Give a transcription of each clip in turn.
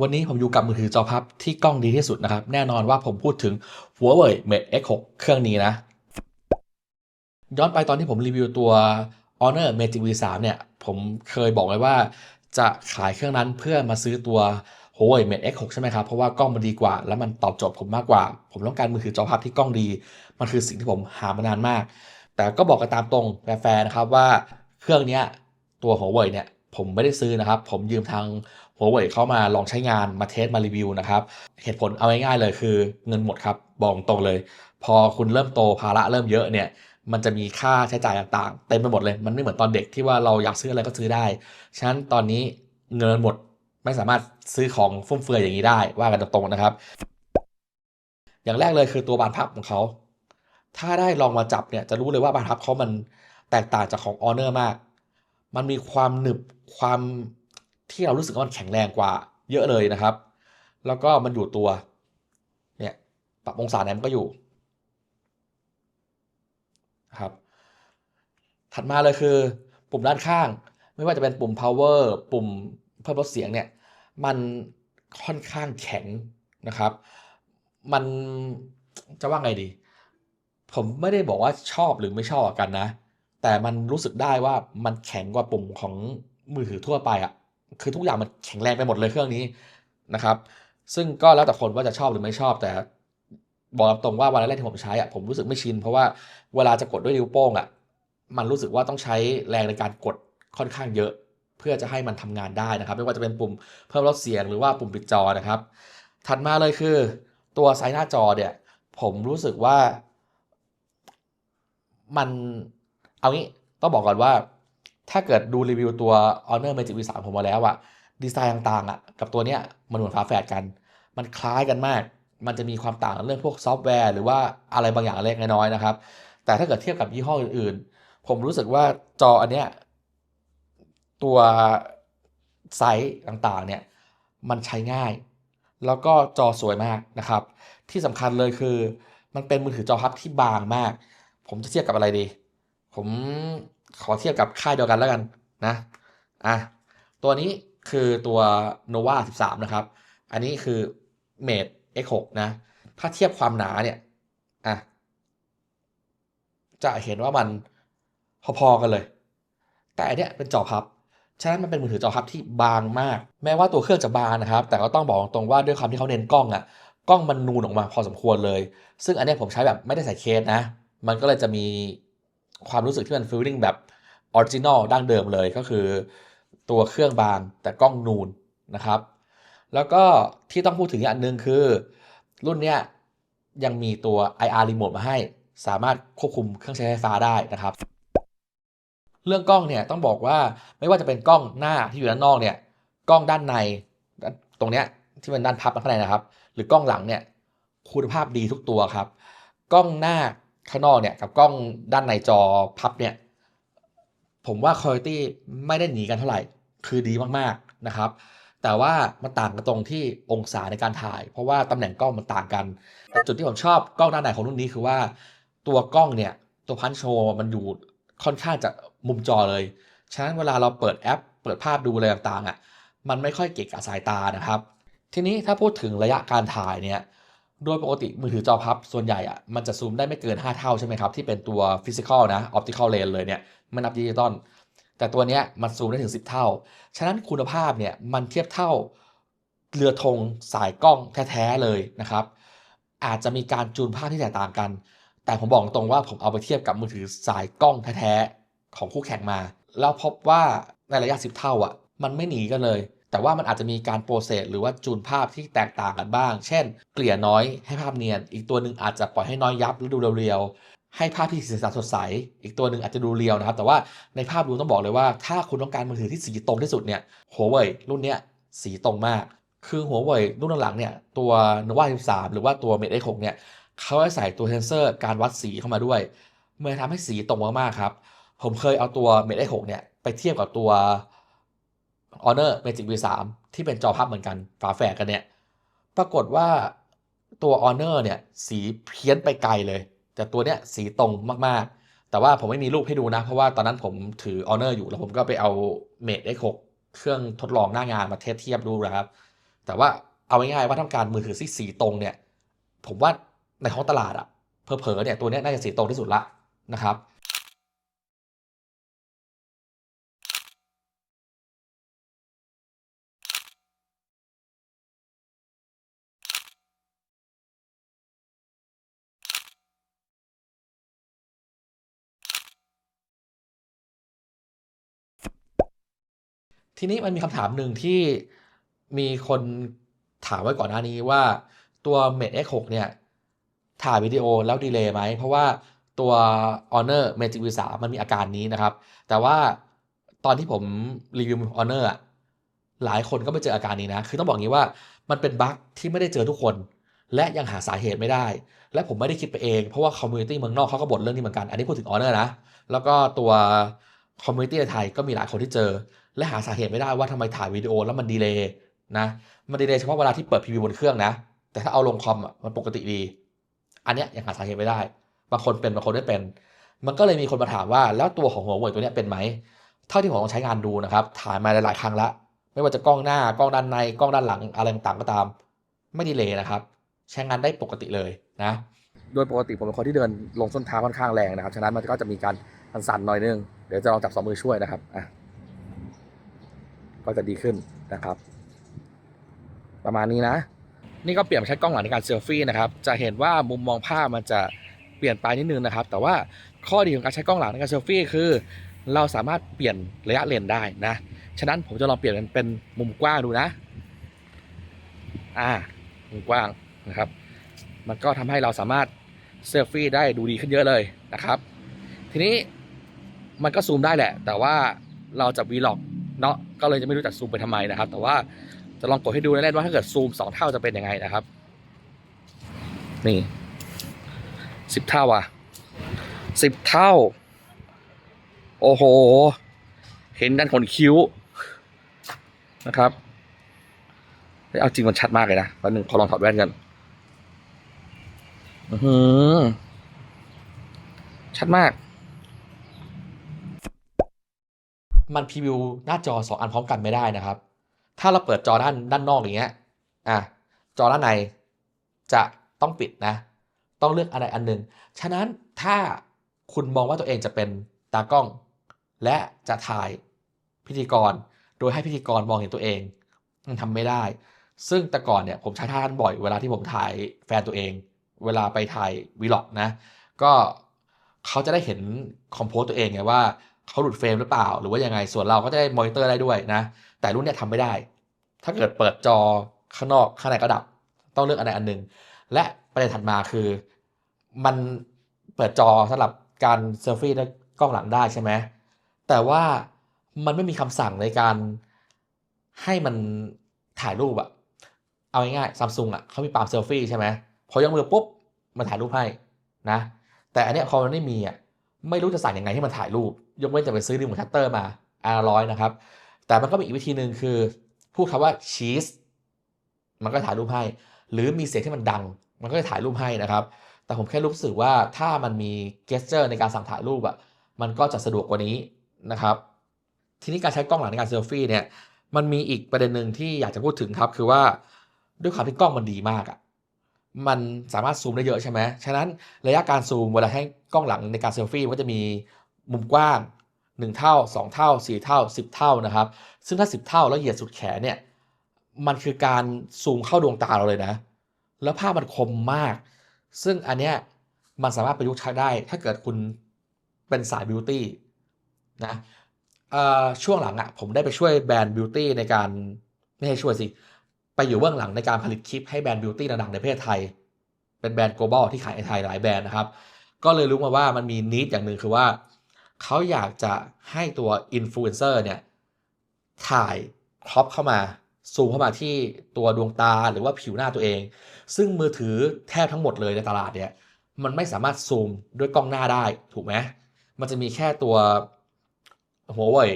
วันนี้ผมอยู่กับมือถือจอพับที่กล้องดีที่สุดนะครับ แน่นอนว่าผมพูดถึง Huawei Mate X6 เครื่องนี้นะ ย้อนไปตอนที่ผมรีวิวตัว Honor Magic V3 เนี่ย ผมเคยบอกไว้ว่า จะขายเครื่องนั้นเพื่อมาซื้อตัว Huawei Mate X6 ใช่ไหมครับ เพราะว่ากล้องมันดีกว่า แล้วมันตอบโจทย์ผมมากกว่า ผมต้องการมือถือจอพับที่กล้องดี มันคือสิ่งที่ผมหามานานมาก แต่ก็บอกกันตามตรงแฟร์ๆนะครับว่าเครื่องนี้ตัว Huawei เนี่ย ผมไม่ได้ซื้อนะครับ ผมยืมทาง Huawei เข้ามาลองใช้งานมาเทสมารีวิวนะครับ เหตุผลเอาง่ายๆเลยคือเงินหมดครับ บอกตรงเลย พอคุณเริ่มโตภาระเริ่มเยอะเนี่ย มันจะมีค่าใช้จ่ายต่างๆ เต็มไปหมดเลย มันไม่เหมือนตอนเด็กที่ว่าเราอยากซื้ออะไรก็ซื้อได้ ฉะนั้นตอนนี้เงินหมดไม่สามารถซื้อของฟุ่มเฟือยอย่างนี้ได้ว่ากันตรงๆนะครับ อย่างแรกเลยคือตัวบานพับของเขา ถ้าได้ลองมาจับเนี่ยจะรู้เลยว่าบานพับเขามันแตกต่างจากของ Honor มาก มันมีความหนึบความที่เรารู้สึกว่ามันแข็งแรงกว่า เยอะเลยนะครับ แล้วก็มันอยู่ตัวเนี่ยปรับองศาไหนมันก็อยู่ครับ ถัดมาเลยคือ ปุ่มด้านข้าง ไม่ว่าจะเป็นปุ่ม power ปุ่มเพิ่มลดเสียงเนี่ยมันค่อนข้างแข็งนะครับ มันจะว่าไงดี ผมไม่ได้บอกว่าชอบหรือไม่ชอบกันนะ แต่มันรู้สึกได้ว่ามันแข็งกว่าปุ่มของมือถือทั่วไปอะ่ะคือทุกอย่างมันแข็งแรงไปหมดเลยเครื่องนี้นะครับ ซึ่งก็แล้วแต่คนว่าจะชอบหรือไม่ชอบแต่บอกตรงว่าวันแรกที่ผมใช้อะ่ะผมรู้สึกไม่ชิน เพราะว่าเวลาจะกดด้วยนิ้วโป้งอะ่ะมันรู้สึกว่าต้องใช้แรงในการกดค่อนข้างเยอะ เพื่อจะให้มันทำงานได้นะครับ ไม่ว่าจะเป็นปุ่มเพิ่มลดเสียงหรือว่าปุ่มปิดจอนะครับ ถัดมาเลยคือ ตัวไซส์หน้าจอเนี่ยผมรู้สึกว่ามัน เอางี้ต้องบอกก่อนว่า ถ้าเกิดดูรีวิวตัว Honor Magic V3 ผมมาแล้วอะดีไซน์ต่างๆอะกับตัวเนี้ยมันเหมือนฝาแฝดกัน มันคล้ายกันมาก มันจะมีความต่างเรื่องพวกซอฟต์แวร์ หรือว่าอะไรบางอย่างเล็กน้อยนะครับ แต่ถ้าเกิดเทียบกับยี่ห้ออื่นๆ ผมรู้สึกว่าจออันเนี้ยตัวไซส์ต่างๆเนี่ยมันใช้ง่าย แล้วก็จอสวยมากนะครับ ที่สำคัญเลยคือ มันเป็นมือถือจอพับที่บางมาก ผมจะเทียบกับอะไรดี ผมขอเทียบกับค่ายเดียวกันแล้วกันนะอะตัวนี้คือตัว nova 13 นะครับ อันนี้คือ mate x6 นะ ถ้าเทียบความหนาเนี่ยอะจะเห็นว่ามันพอๆกันเลย แต่อันเนี้ยเป็นจอพับ ฉะนั้นมันเป็นมือถือจอพับที่บางมาก แม้ว่าตัวเครื่องจะบางนะครับ แต่ก็ต้องบอกตรงว่าด้วยความที่เขาเน้นกล้องอะกล้องมันนูนออกมาพอสมควรเลย ซึ่งอันเนี้ยผมใช้แบบไม่ได้ใส่เคสนะ มันก็เลยจะมี ความรู้สึกที่มันฟีลลิ่งแบบออริจินอลดั้งเดิมเลยก็คือ ตัวเครื่องบางแต่กล้องนูนนะครับ แล้วก็ที่ต้องพูดถึงอันหนึ่งคือ รุ่นเนี้ยยังมีตัว IR remote มาให้ สามารถควบคุมเครื่องใช้ไฟฟ้าได้นะครับ เรื่องกล้องเนี่ยต้องบอกว่าไม่ว่าจะเป็นกล้องหน้าที่อยู่ด้านนอกเนี่ยกล้องด้านในด้านตรงเนี้ยที่เป็นด้านพับข้างในนะครับ หรือกล้องหลังเนี่ยคุณภาพดีทุกตัวครับ กล้องหน้า ข้างนอกเนี่ยกับกล้องด้านในจอพับเนี่ยผมว่าคุณภาพไม่ได้หนีกันเท่าไหร่ คือดีมากๆนะครับ แต่ว่ามันต่างกันตรงที่องศาในการถ่าย เพราะว่าตำแหน่งกล้องมันต่างกันแต่จุดที่ผมชอบกล้องด้านในของรุ่นนี้คือว่า ตัวกล้องเนี่ยตัวพันโชมันอยู่ค่อนข้างจะมุมจอเลย ฉะนั้นเวลาเราเปิดแอป เปิดภาพดูอะไรต่างๆอะมันไม่ค่อยเกะกะสายตานะครับ ทีนี้ถ้าพูดถึงระยะการถ่ายเนี่ย โดยปกติมือถือจอพับ ส่วนใหญ่อะมันจะซูมได้ไม่เกิน 5 เท่าใช่ไหมครับ ที่เป็นตัวฟิสิกอลนะออปติคอลเลนเลยเนี่ยม่นับดิจิตอลแต่ตัวเนี้ยมันซูมได้ถึง 10 เท่า ฉะนั้นคุณภาพเนี่ยมันเทียบเท่าเรือธงสายกล้องแท้ๆเลยนะครับ อาจจะมีการจูนภาพที่แตกต่างกัน แต่ผมบอกตรงว่าผมเอาไปเทียบกับมือถือสายกล้องแท้ๆของคู่แข่งมา แล้วพบว่าในระยะ 10 เท่าอะมันไม่หนีกันเลย แต่ว่ามันอาจจะมีการโปรเซสหรือว่าจูนภาพที่แตกต่างกันบ้าง เช่น เกลี่ยน้อยให้ภาพเนียน อีกตัวหนึ่งอาจจะปล่อยให้น้อยยับแล้วดูเรียวๆให้ภาพที่สีสันสดใส อีกตัวหนึ่งอาจจะดูเรียวนะครับ แต่ว่าในภาพรวมต้องบอกเลยว่า ถ้าคุณต้องการมือถือที่สีตรงที่สุดเนี่ย Huawei รุ่นเนี้ยสีตรงมาก คือ Huawei รุ่นหลังๆเนี่ยตัว Nova 13 หรือว่าตัว Mate X6 เนี่ยเขาให้ใส่ตัวเซนเซอร์การวัดสีเข้ามาด้วยมันทำให้สีตรงมากๆครับผมเคยเอาตัว Mate X6 เนี่ยไปเทียบกับตัว Honor Magic V3 ที่เป็นจอพับเหมือนกันฝาแฝดกันเนี่ย ปรากฏว่าตัว Honor เนี่ยสีเพี้ยนไปไกลเลย แต่ตัวเนี้ยสีตรงมากๆ แต่ว่าผมไม่มีรูปให้ดูนะ เพราะว่าตอนนั้นผมถือ Honor อยู่แล้วผมก็ไปเอา Mate X6 เครื่องทดลองหน้างานมาเทสเทียบดูนะครับ แต่ว่าเอาง่ายๆว่าต้องการมือถือที่สีตรงเนี่ย ผมว่าในท้องตลาดอะเผลอเนี่ยตัวเนี้ยน่าจะสีตรงที่สุดละนะครับ ทีนี้มันมีคำถามหนึ่งที่มีคนถามไว้ก่อนหน้านี้ว่าตัว Mate X6 เนี่ยถ่ายวิดีโอแล้วดีเลย์ไหม เพราะว่าตัว Honor Magic V3 มันมีอาการนี้นะครับ แต่ว่าตอนที่ผมรีวิว Honor อะหลายคนก็ไม่เจออาการนี้นะ คือต้องบอกงี้ว่ามันเป็นบั๊กที่ไม่ได้เจอทุกคน และยังหาสาเหตุไม่ได้ และผมไม่ได้คิดไปเอง เพราะว่าคอมมูนิตี้เมืองนอกเขาก็บ่นเรื่องนี้เหมือนกัน อันนี้พูดถึง Honor นะ แล้วก็ตัวคอมมูนิตี้ไทยก็มีหลายคนที่เจอ และหาสาเหตุไม่ได้ว่าทำไมถ่ายวิดีโอแล้วมันดีเลย์นะมันดีเลย์เฉพาะเวลาที่เปิดพีวิวบนเครื่องนะ แต่ถ้าเอาลงคอมอะมันปกติดี อันเนี้ยยังหาสาเหตุไม่ได้บางคนเป็นบางคนไม่เป็น มันก็เลยมีคนมาถามว่าแล้วตัวของหัวเว่ยตัวเนี้ยเป็นไหมเท่าที่ผมลองใช้งานดูนะครับถ่ายมาหลายๆครั้งละไม่ว่าจะกล้องหน้ากล้องด้านในกล้องด้านหลังอะไรต่างก็ตาม ไม่ดีเลย์นะครับ ใช้งานได้ปกติเลยนะโดยปกติผมเป็นคนที่เดินลงส้นเท้าค่อนข้างแรงนะครับ ฉะนั้นมันก็จะมีการสั่นๆหน่อยนึง เดี๋ยวจะลองจับสองมือช่วยนะครับอะ ก็จะดีขึ้นนะครับ ประมาณนี้นะ นี่ก็เปลี่ยนมาใช้กล้องหลังในการเซลฟี่นะครับ จะเห็นว่ามุมมองภาพมันจะเปลี่ยนไปนิดนึงนะครับ แต่ว่าข้อดีของการใช้กล้องหลังในการเซลฟี่คือ เราสามารถเปลี่ยนระยะเลนได้นะ ฉะนั้นผมจะลองเปลี่ยนเป็นปนมุมกว้างดูนะ อ่า มุมกว้างนะครับ มันก็ทำให้เราสามารถเซลฟี่ได้ดูดีขึ้นเยอะเลยนะครับ ทีนี้มันก็ซูมได้แหละ แต่ว่าเราจะวีล็อก เนาะก็เลยจะไม่รู้จักซูมไปทำไมนะครับ แต่ว่าจะลองกดให้ดูเล่นๆว่าถ้าเกิดซูมสองเท่าจะเป็นยังไงนะครับ นี่สิบเท่าอะสิบเท่า โอ้โห เห็นด้านขนคิ้วนะครับเฮ้ยเอาจริงมันชัดมากเลยนะแป๊บนึงขอลองถอดแว่นกันอือชัดมาก มันพรีวิวหน้าจอสองอันพร้อมกันไม่ได้นะครับ ถ้าเราเปิดจอด้านด้านนอกอย่างเงี้ยอะจอด้านในจะต้องปิดนะ ต้องเลือกอะไรอันหนึ่งฉะนั้นถ้าคุณมองว่าตัวเองจะเป็นตากล้อง และจะถ่ายพิธีกร โดยให้พิธีกรมองเห็นตัวเองมันทำไม่ได้ ซึ่งแต่ก่อนเนี่ยผมใช้ท่านั้นบ่อยเวลาที่ผมถ่ายแฟนตัวเอง เวลาไปถ่ายวีล็อกนะ ก็เขาจะได้เห็นคอมโพสตัวเองไงว่า เขาหลุดเฟรมหรือเปล่า หรือว่ายังไงส่วนเราก็จะได้มอนิเตอร์ได้ด้วยนะ แต่รุ่นเนี้ยทำไม่ได้ ถ้าเกิดเปิดจอข้างนอกข้างในก็ดับ ต้องเลือกอันใดอันหนึ่งและประเด็นถัดมาคือ มันเปิดจอสำหรับการเซลฟี่ด้วยกล้องหลังได้ใช่ไหมแต่ว่ามันไม่มีคำสั่งในการให้มันถ่ายรูปอะเอาง่ายๆซัมซุงอะเขามีปามเซลฟี่ใช่ไหมพอยกมือปุ๊บมันถ่ายรูปให้นะ แต่อันเนี้ยพอมันไม่มีอะ ไม่รู้จะสั่งยังไงให้มันถ่ายรูป ยกเว้นจะไปซื้อรีโมทชัตเตอร์มาอาร้อยนะครับ แต่มันก็มีอีกวิธีหนึ่งคือ พูดคำว่าชีสมันก็ถ่ายรูปให้ หรือมีเสียงที่มันดัง มันก็จะถ่ายรูปให้นะครับ แต่ผมแค่รู้สึกว่าถ้ามันมีเกสเจอร์ในการสั่งถ่ายรูปอะมันก็จะสะดวกกว่านี้นะครับ ทีนี้การใช้กล้องหลังในการเซลฟี่เนี่ยมันมีอีกประเด็นหนึ่งที่อยากจะพูดถึงครับ คือว่าด้วยความที่กล้องมันดีมากอะมันสามารถซูมได้เยอะใช่ไหมฉะนั้นระยะการซูมเวลาให้ กล้องหลังในการเซลฟี่มันก็จะมีมุมกว้าง 1 เท่า 2 เท่า 4 เท่า 10 เท่านะครับ ซึ่งถ้า 10 เท่าแล้วเหยียดสุดแขนเนี่ยมันคือการซูมเข้าดวงตาเราเลยนะ แล้วภาพมันคมมาก ซึ่งอันเนี้ยมันสามารถประยุกต์ใช้ได้ ถ้าเกิดคุณเป็นสายบิวตี้นะช่วงหลังอะ่ะผมได้ไปช่วยแบรนด์บิวตี้ในการไม่ให้ช่วยสิ ไปอยู่เบื้องหลังในการผลิตคลิปให้แบรนด์บิวตี้ดังๆในประเทศไทย เป็นแบรนด์ global ที่ขายในไทยหลายแบรนด์นะครับ ก็เลยรู้มาว่ามันมีนิดอย่างหนึ่งคือว่า เขาอยากจะให้ตัวอินฟลูเอนเซอร์เนี่ยถ่ายครอปเข้ามาซูมเข้ามาที่ตัวดวงตาหรือว่าผิวหน้าตัวเอง ซึ่งมือถือแทบทั้งหมดเลยในตลาดเนี่ยมันไม่สามารถซูมด้วยกล้องหน้าได้ถูกไหมมันจะมีแค่ตัวหัวเว่ย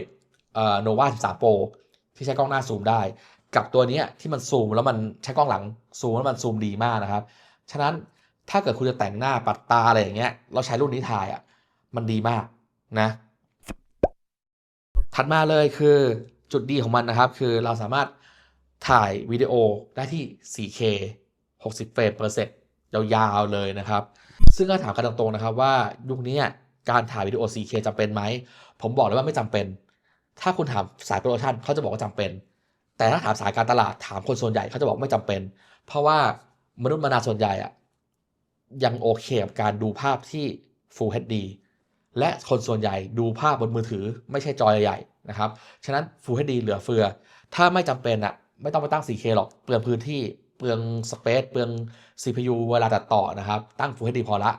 เอ่อโนวา13 Pro ที่ใช้กล้องหน้าซูมได้ กับตัวนี้ที่มันซูมแล้วมันใช้กล้องหลังซูมแล้วมันซูมดีมากนะครับ ฉะนั้น ถ้าเกิดคุณจะแต่งหน้าปัดตาอะไรอย่างเงี้ยเราใช้รุ่นนี้ถ่ายอะมันดีมากนะ ถัดมาเลยคือจุดดีของมันนะครับ คือเราสามารถถ่ายวิดีโอได้ที่ 4K 60 เฟรมเปอร์เซกยาวๆเลยนะครับ ซึ่งก็ถามกันตรงๆนะครับว่ายุคนี้การถ่ายวิดีโอ 4K จำเป็นไหม ผมบอกเลยว่าไม่จำเป็น ถ้าคุณถามสายโปรดักชันเขาจะบอกว่าจำเป็น แต่ถ้าถามสายการตลาดถามคนส่วนใหญ่เขาจะบอกไม่จำเป็น เพราะว่ามนุษย์มนาส่วนใหญ่อะ ยังโอเคกับการดูภาพที่ Full HD และคนส่วนใหญ่ดูภาพบนมือถือไม่ใช่จอใหญ่ๆนะครับ ฉะนั้น Full HD เหลือเฟือ ถ้าไม่จำเป็นอะไม่ต้องไปตั้ง 4K หรอก เปลืองพื้นที่ เปลืองสเปซ เปลือง CPU เวลาตัดต่อนะครับ ตั้ง Full HD พอละ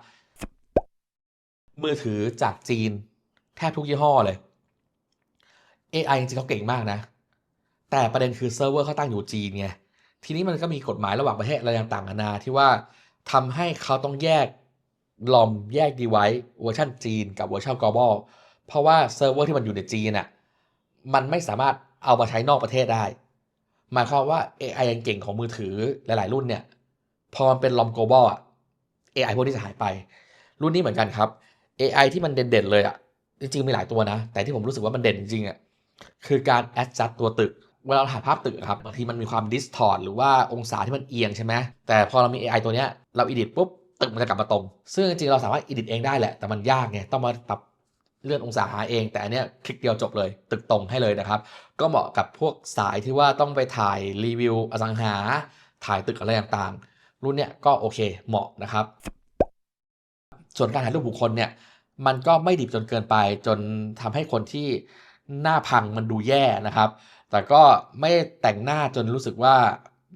มือถือจากจีน แทบทุกยี่ห้อเลย AI จริงๆเขาเก่งมากนะ แต่ประเด็นคือเซิร์ฟเวอร์เขาตั้งอยู่จีนไง ทีนี้มันก็มีกฎหมายระหว่างประเทศอะไรต่างๆนานาที่ว่า ทำให้เขาต้องแยกลอมแยกดีไวซ์เวอร์ชันจีนกับเวอร์ชัน global เพราะว่าเซิร์ฟเวอร์ที่มันอยู่ในจีนน่ะมันไม่สามารถเอามาใช้นอกประเทศได้ หมายความว่า AI ยังเก่งของมือถือหลาย ๆ รุ่นเนี่ย พอมันเป็นลอม global อะ AI พวกนี้จะหายไป รุ่นนี้เหมือนกันครับ AI ที่มันเด่น ๆ เลยอะ จริง ๆ มีหลายตัวนะ แต่ที่ผมรู้สึกว่ามันเด่นจริงๆอะคือการ adjust ตัวตึก เวลาเราถ่ายภาพตึกครับบางทีมันมีความ distort หรือว่าองศาที่มันเอียงใช่ไหมแต่พอเรามี AI ตัวเนี้ยเรา edit ปุ๊บตึกมันจะกลับมาตรง ซึ่งจริงเราสามารถ edit เองได้แหละ แต่มันยากไงต้องมาปรับเลื่อนองศาหาเอง แต่อันเนี้ยคลิกเดียวจบเลย ตึกตรงให้เลยนะครับ ก็เหมาะกับพวกสายที่ว่าต้องไปถ่ายรีวิวอสังหา ถ่ายตึกอะไรต่างๆ รุ่นเนี้ยก็โอเคเหมาะนะครับ ส่วนการถ่ายรูปบุคคลเนี่ยมันก็ไม่ดิบจนเกินไปจนทำให้คนที่หน้าพังมันดูแย่นะครับ แต่ก็ไม่แต่งหน้าจนรู้สึกว่า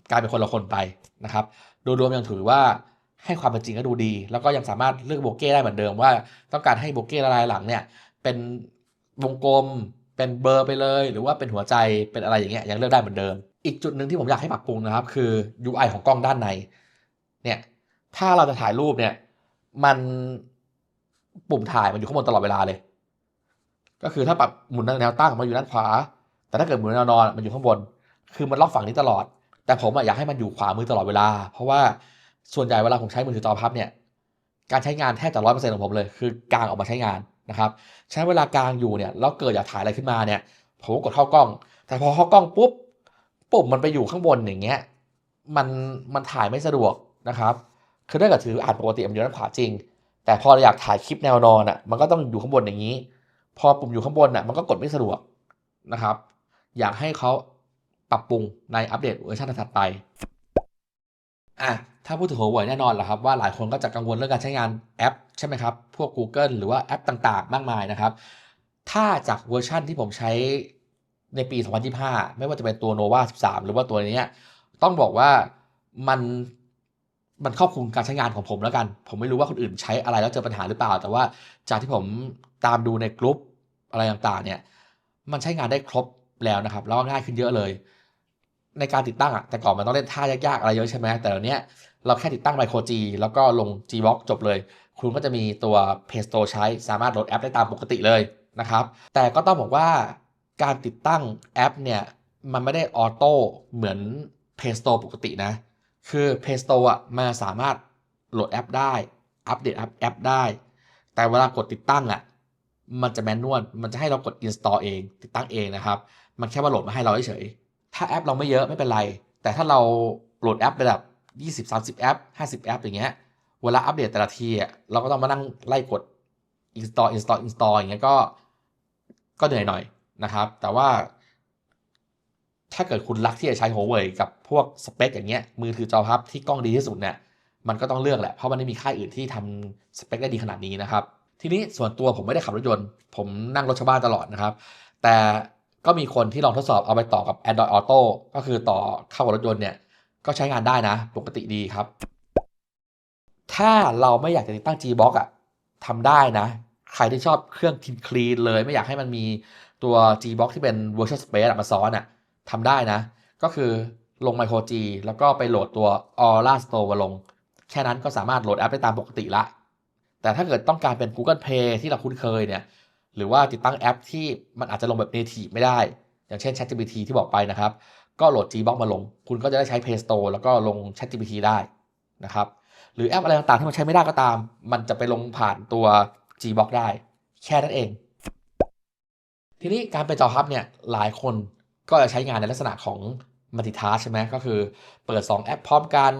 กลายเป็นคนละคนไปนะครับโดยรวมยังถือว่าให้ความเป็นจริงก็ดูดี แล้วก็ยังสามารถเลือกโบเก้ได้เหมือนเดิมว่า ต้องการให้โบเก้ละลายหลังเนี่ยเป็นวงกลมเป็นเบอร์ไปเลย หรือว่าเป็นหัวใจเป็นอะไรอย่างเงี้ยยังเลือกได้เหมือนเดิม อีกจุดหนึ่งที่ผมอยากให้ปรับปรุงนะครับ คือ UI ของกล้องด้านในเนี่ยถ้าเราจะถ่ายรูปเนี่ยมันปุ่มถ่ายมันอยู่ข้างบนตลอดเวลาเลย ก็คือถ้าปรับหมุนแนวตั้งมันอยู่ด้านขวา แต่ถ้าเกิดหมุนแนวนอนมันอยู่ข้างบน คือมันล็อกฝั่งนี้ตลอด แต่ผมอยากให้มันอยู่ขวามือตลอดเวลา เพราะว่าส่วนใหญ่เวลาผมใช้มือถือจอพับเนี่ย การใช้งานแทบจะร้อยเปอร์เซ็นต์ของผมเลย คือกางออกมาใช้งานนะครับฉะนั้เวลากางอยู่เนี่ย แล้วเกิดอยากถ่ายอะไรขึ้นมาเนี่ย ผมก็กดเข้ากล้อง แต่พอเข้ากล้องปุ๊บ ปุ่มมันไปอยู่ข้างบนอย่างเงี้ย มัน มันถ่ายไม่สะดวกนะครับ คือถ้าเกิดถืออ่านปกติมันอยู่ด้านขวาจริง แต่พอเราอยากถ่ายคลิปแนวนอนอะ มันก็ต้องอยู่ข้างบนอย่างนี้ พอปุ่มอยู่ข้างบนอะ มันก็กดไม่สะดวกนะครับ อยากให้เขาปรับปรุงในอัปเดตเวอร์ชันถัดไปอะถ้าพูดถึง Huawei แน่นอนแหละครับว่าหลายคนก็จะกังวลเรื่องการใช้งานแอปใช่ไหมครับ พวก Google หรือว่าแอปต่างๆ มากมายนะครับ ถ้าจากเวอร์ชันที่ผมใช้ในปี 2025 ไม่ว่าจะเป็นตัว Nova 13 หรือว่าตัวนี้ ต้องบอกว่ามันมันครอบคลุมการใช้งานของผมแล้วกัน ผมไม่รู้ว่าคนอื่นใช้อะไรแล้วเจอปัญหาหรือเปล่า แต่ว่าจากที่ผมตามดูในกลุ่มอะไรต่างๆเนี่ย มันใช้งานได้ครบ แล้วนะครับแล้วก็ง่ายขึ้นเยอะเลย ในการติดตั้งอะแต่ก่อนมันต้องเล่นท่ายากๆอะไรเยอะใช่ไหมแต่เดี๋ยวนี้เราแค่ติดตั้งไมโคร G แล้วก็ลง Gbox จบเลย คุณก็จะมีตัว Play Store ใช้สามารถโหลดแอปได้ตามปกติเลยนะครับแต่ก็ต้องบอกว่าการติดตั้งแอปเนี่ยมันไม่ได้ออโต้เหมือน Play Store ปกตินะ คือ Play Store อะมันสามารถโหลดแอปได้ อัปเดตแอปแอปได้ แต่เวลากดติดตั้งอะมันจะแมนนวลมันจะให้เรากด install เอง ติดตั้งเองนะครับ มันแค่ว่าโหลดมาให้เราเฉยๆถ้าแอปเราไม่เยอะไม่เป็นไร แต่ถ้าเราโหลดแอประดับ 20 30 แอป 50 แอปอย่างเงี้ยเวลาอัปเดตแต่ละทีอะเราก็ต้องมานั่งไล่กด install install install อย่างเงี้ยก็ก็เหนื่อยหน่อยนะครับ แต่ว่า ถ้าเกิดคุณรักที่จะใช้ Huawei กับพวกสเปคอย่างเงี้ยมือถือจอพับที่กล้องดีที่สุดเนี่ยมันก็ต้องเลือกแหละ เพราะมันไม่มีค่ายอื่นที่ทำสเปคได้ดีขนาดนี้นะครับ ทีนี้ส่วนตัวผมไม่ได้ขับรถยนต์ ผมนั่งรถชาวบ้านตลอดนะครับ แต่ ก็มีคนที่ลองทดสอบเอาไปต่อกับ Android Auto ก็คือต่อเข้ากับรถยนต์เนี่ย ก็ใช้งานได้นะ ปกติดีครับ ถ้าเราไม่อยากจะติดตั้ง Gbox อะทำได้นะ ใครที่ชอบเครื่องทินคลีนเลย ไม่อยากให้มันมีตัว Gbox ที่เป็น Virtual Space ะมาซ้อนอะทำได้นะ ก็คือลง Micro G แล้วก็ไปโหลดตัว Aura Store มาลง แค่นั้นก็สามารถโหลดแอปได้ตามปกติละ แต่ถ้าเกิดต้องการเป็น Google Play ที่เราคุ้นเคยเนี่ย หรือว่าติดตั้งแอปที่มันอาจจะลงแบบ native ไม่ได้ อย่างเช่น ChatGPT ที่บอกไปนะครับ ก็โหลด Gbox มาลง คุณก็จะได้ใช้ Play Store แล้วก็ลง ChatGPT ได้นะครับ หรือแอปอะไรต่างๆที่มันใช้ไม่ได้ก็ตาม มันจะไปลงผ่านตัว Gbox ได้ แค่นั้นเอง ทีนี้การเป็นจอพับเนี่ยหลายคนก็จะใช้งานในลักษณะของมัลติทัสใช่ไหมก็คือเปิด 2 แอปพร้อมกัน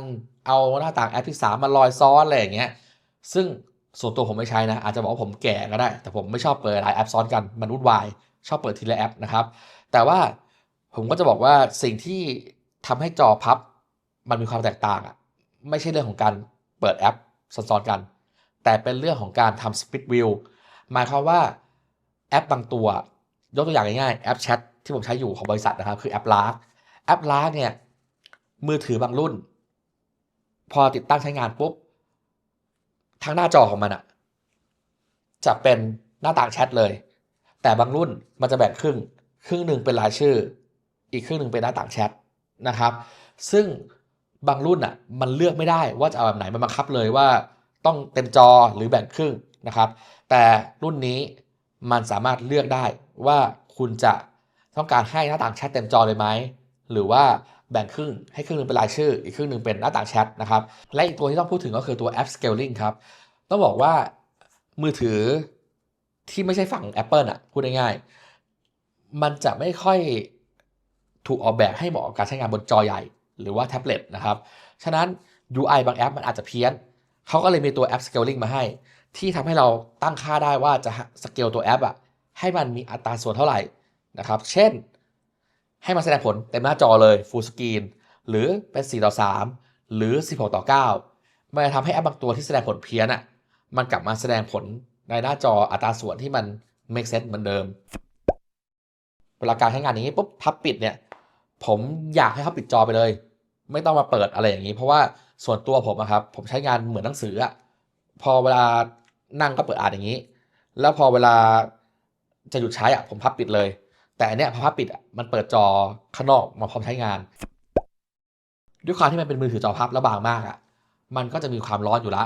เอาหน้าต่างแอปที่ 3 มาลอยซ้อนอะไรอย่างเงี้ย ซึ่ง ส่วนตัวผมไม่ใช้นะ อาจจะบอกว่าผมแก่ก็ได้ แต่ผมไม่ชอบเปิดหลายแอปซ้อนกันมันวุ่นวาย ชอบเปิดทีละแอปนะครับ แต่ว่าผมก็จะบอกว่าสิ่งที่ทำให้จอพับมันมีความแตกต่างอะไม่ใช่เรื่องของการเปิดแอปซ้อนๆกัน แต่เป็นเรื่องของการทำ split view หมายความว่าแอปบางตัว ยกตัวอย่างง่ายๆแอปแชทที่ผมใช้อยู่ของบริษัทนะครับ คือแอปลาร์แอปลาร์เนี่ยมือถือบางรุ่น พอติดตั้งใช้งานปุ๊บ ทั้งหน้าจอของมันอะจะเป็นหน้าต่างแชทเลย แต่บางรุ่นมันจะแบ่งครึ่ง ครึ่งหนึ่งเป็นรายชื่อ อีกครึ่งหนึ่งเป็นหน้าต่างแชทนะครับ ซึ่งบางรุ่นอะมันเลือกไม่ได้ว่าจะเอาแบบไหนมันบังคับเลยว่าต้องเต็มจอหรือแบ่งครึ่งนะครับ แต่รุ่นนี้มันสามารถเลือกได้ว่าคุณจะต้องการให้หน้าต่างแชทเต็มจอเลยไหมหรือว่า แบ่งครึ่งให้ครึ่งหนึ่งเป็นรายชื่อ อีกครึ่งหนึ่งเป็นหน้าต่างแชทนะครับ และอีกตัวที่ต้องพูดถึงก็คือตัว App Scaling ครับ ต้องบอกว่ามือถือที่ไม่ใช่ฝั่ง Apple อะ พูดง่ายๆ มันจะไม่ค่อยถูกออกแบบให้เหมาะกับการใช้งานบนจอใหญ่ หรือว่าแท็บเล็ตนะครับ ฉะนั้น UI บางแอปมันอาจจะเพี้ยน เขาก็เลยมีตัว App Scaling มาให้ ที่ทำให้เราตั้งค่าได้ว่าจะสเกลตัวแอปอะให้มันมีอัตราส่วนเท่าไหร่นะครับ เช่น ให้มันแสดงผลเต็มหน้าจอเลย Full Screen หรือเป็น 4 ต่อ 3 หรือ 16 ต่อ 9 มันจะทำให้แอปบางตัวที่แสดงผลเพี้ยนอะมันกลับมาแสดงผลในหน้าจออัตราส่วนที่มัน make sense เหมือนเดิม เวลาการใช้งานอย่างนี้ปุ๊บพับปิดเนี่ย ผมอยากให้เขาปิดจอไปเลย ไม่ต้องมาเปิดอะไรอย่างนี้ เพราะว่าส่วนตัวผมอะครับ ผมใช้งานเหมือนหนังสืออะพอเวลานั่งก็เปิดอ่านอย่างนี้ แล้วพอเวลาจะหยุดใช้อะผมพับปิดเลย แต่เนี้ยพอพับปิดอะมันเปิดจอข้างนอกมาพร้อมใช้งาน ด้วยความที่มันเป็นมือถือจอพับแล้วบางมากอะมันก็จะมีความร้อนอยู่ละ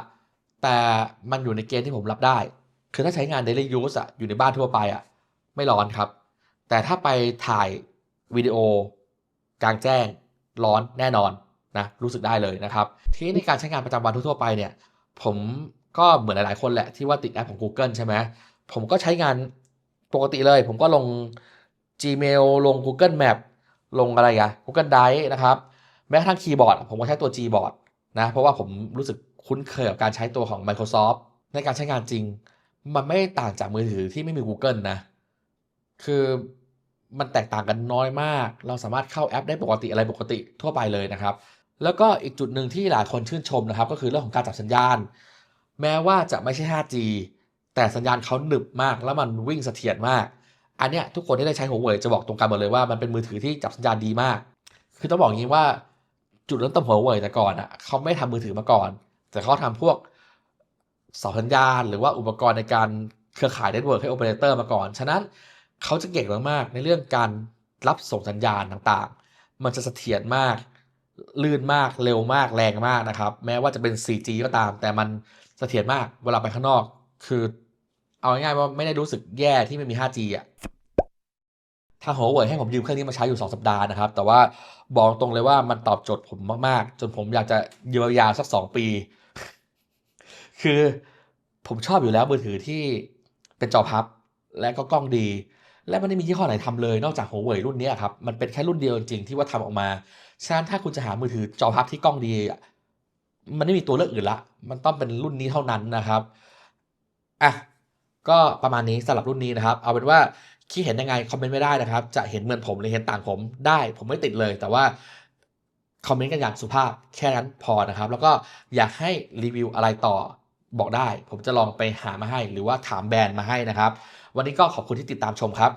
แต่มันอยู่ในเกณฑ์ที่ผมรับได้ คือถ้าใช้งาน daily use อะอยู่ในบ้านทั่วไปอะไม่ร้อนครับ แต่ถ้าไปถ่ายวิดีโอกลางแจ้งร้อนแน่นอนนะรู้สึกได้เลยนะครับ ทีนี้ในการใช้งานประจำวันทั่วไปเนี่ย ผมก็เหมือนหลาย ๆ คนแหละที่ว่าติดแอปของ Google ใช่ไหมผมก็ใช้งานปกติเลย ผมก็ลง Gmail ลง Google Map ลงอะไรอะ Google Drive นะครับ แม้กระทั่งคีย์บอร์ดผมก็ใช้ตัว Gboard นะ เพราะว่าผมรู้สึกคุ้นเคยกับการใช้ตัวของ Microsoft ในการใช้งานจริง มันไม่ต่างจากมือถือที่ไม่มี Google นะ คือมันแตกต่างกันน้อยมาก เราสามารถเข้าแอปได้ปกติอะไรปกติทั่วไปเลยนะครับ แล้วก็อีกจุดหนึ่งที่หลายคนชื่นชมนะครับ ก็คือเรื่องของการจับสัญญาณ แม้ว่าจะไม่ใช่ 5G แต่สัญญาณเขาหนึบมาก แล้วมันวิ่งเสถียรมาก อันเนี้ยทุกคนที่ได้ใช้หัวเว่ยจะบอกตรงกันหมดเลยว่ามันเป็นมือถือที่จับสัญญาณดีมาก คือต้องบอกงี้ว่าจุดเริ่มต้นหัวเว่ยแต่ก่อนอะเขาไม่ทำมือถือมาก่อน แต่เขาทำพวกเสาสัญญาณ หรือว่าอุปกรณ์ในการเครือข่ายเน็ตเวิร์กให้โอเปอเรเตอร์มาก่อน ฉะนั้นเขาจะเก่งมากๆในเรื่องการรับส่งสัญญาณต่างๆ มันจะเสถียรมาก ลื่นมาก เร็วมาก แรงมากนะครับ แม้ว่าจะเป็น 4G ก็ตาม แต่มันเสถียรมาก เวลาไปข้างนอก คือ เอาง่ายๆว่าไม่ได้รู้สึกแย่ที่ไม่มี 5G อะทางหัวเว่ยให้ผมยืมเครื่องนี้มาใช้อยู่ 2 สัปดาห์นะครับ แต่ว่าบอกตรงเลยว่ามันตอบโจทย์ผมมากๆ จนผมอยากจะยียวยาวสัก 2 ปี คือผมชอบอยู่แล้วมือถือที่เป็นจอพับและก็กล้องดี และไม่ได้มียี่ห้อไหนทำเลยนอกจากหัวเว่ยรุ่นนี้ครับ มันเป็นแค่รุ่นเดียวจริงๆที่ว่าทำออกมา ฉะนั้นถ้าคุณจะหามือถือจอพับที่กล้องดี มันไม่มีตัวเลือกอื่นละ มันต้องเป็นรุ่นนี้เท่านั้นนะครับอะ ก็ประมาณนี้สำหรับรุ่นนี้นะครับ เอาเป็นว่าคิดเห็นยังไงคอมเมนต์ไม่ได้นะครับ จะเห็นเหมือนผมหรือเห็นต่างผมได้ ผมไม่ติดเลย แต่ว่าคอมเมนต์กันอย่างสุภาพแค่นั้นพอนะครับ แล้วก็อยากให้รีวิวอะไรต่อบอกได้ ผมจะลองไปหามาให้ หรือว่าถามแบรนด์มาให้นะครับ วันนี้ก็ขอบคุณที่ติดตามชมครับ